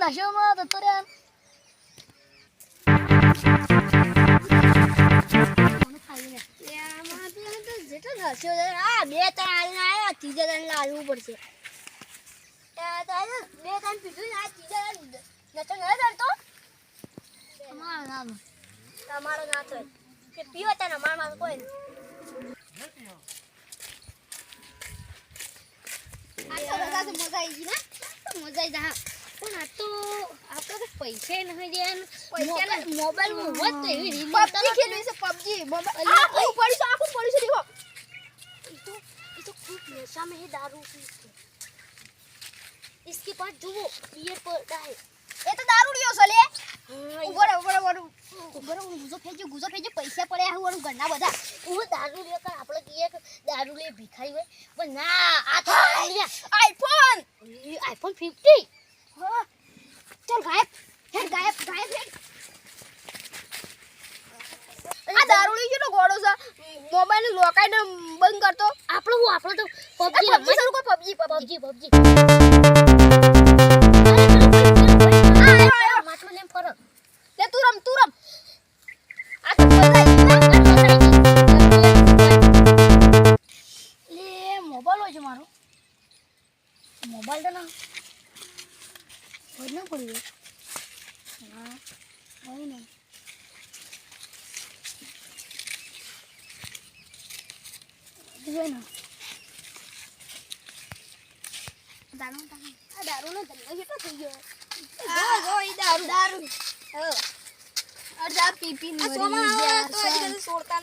નશોમાં તો રે આમ. મને ખાઈ લે. લે, આમાં તો એમ તો જેટલો નશો છે, આ બે ત્રણ આલીને આયા, ત્રીજા ત્રણ લાવવું પડશે બે ત્રણ પીધું આ ત્રીજા નશો ન ચડતો તમારો ના તમારો ના થાય કે પીવો તને કોઈ આ તો મજા આવી ગઈ ને મજા આવી જા પણ આ તો આપણે પૈસા નહીં દેન પૈસા મોબાઈલ પબજી ખેલવી છે પબજી. મોબાઈલ ખૂબ નશા મે दारू પી છે इसके पास जुओ ये पड़ा है એ તો दारू લ્યો છે લે. ઊભો રહો ઊભો રહો ઊભો રહો. ગુજો ફેજો ગુજો ફેજો પૈસા પડ્યા હું ઘરના બધા. હું દારૂ લ્યો કર આપણે કહીએ દારૂ લે ભિખારી હોય. પણ ના આ તો આઈફોન! આઈફોન 50 चल गायब हेड गायब गायब हेड આ દારૂડી જેનો ગોળો છે મોબાઈલ લોકાઈને બંધ કરતો આપણો હું આપણો તો પબજી રમવા શરૂ કર પબજી પબજી. પબજી માટલું લેમ રમ તું રમ. આ મોબાઈલ હોય છે મારો. મોબાઈલ તો ના. હોય ના પડી હા હોય ને દારૂ ધંધો કેટલો થઈ ગયો દારૂ દારૂ અડધા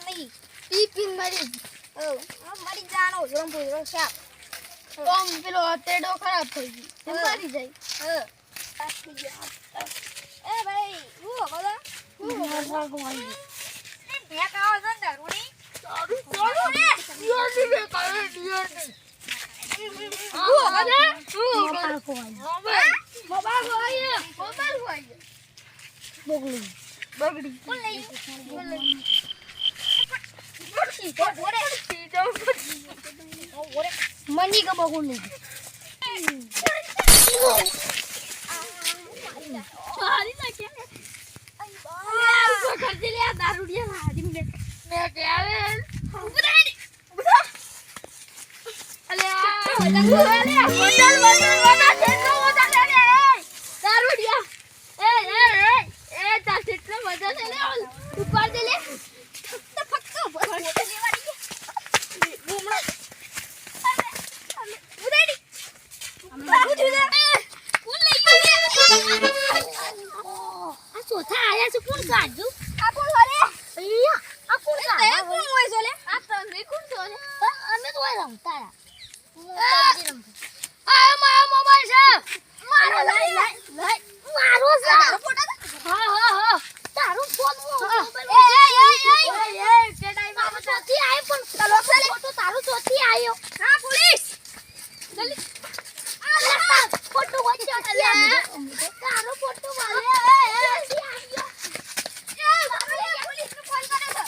નહીં મરી મરી જાણો જોમ ભૂરો સાપ પેલો તેડો ખરાબ થઈ ગયો. મરી જાય એ ભાઈ હું બોલો મેં કાવો છે ને દારૂડી મોબાઈલ હોય મોબાઈલ હોય બોગલું બગડી કોણ લઈ કોણ લઈ મની કે બગુલ નહીં મારી નાખ્યા કરજે લે દારૂડિયા મારી મે મે કે o અલે આ હોટલ હોટલ હોટલ હોટલ કેટલો હોટલ લે લે દારૂડિયા એ એ એ એ તા કેટલો મજા છે લે ઉપર દે લે ફક્ત ફક્ત હોટલ લેવાની બૂમડા ઉડાડી બાબુ જોડે કોણ લઈ ગયું આ ચોથા આયા છે કોણ કાઢુ આ કોણ હરે અહીંયા આ કોણ તે કાઢા કોણ હોય છે લે આ તમે કોણ છો લે અમે તો ઓય રમતા હતા. આ આ મારો મોબાઈલ છે મારો લઈ લઈ લઈ મારો છે તારો ફોટો હા હા હા તારું ફોન એ એ એ એ કેડાઈ મારો ચોથી આયો પણ ચાલો ચાલે ફોટો તારું ચોથી આયો હા પોલીસ જલ્દી અલા, ફોટો વચ્ચે ચોથી આયો. તારો ફોટો મારો ચોથી આયો. પોલીસ નો ફોન કરે છે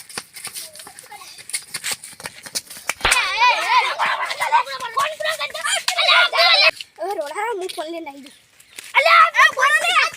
લઈને આવી અલ્યા આ ફોન લે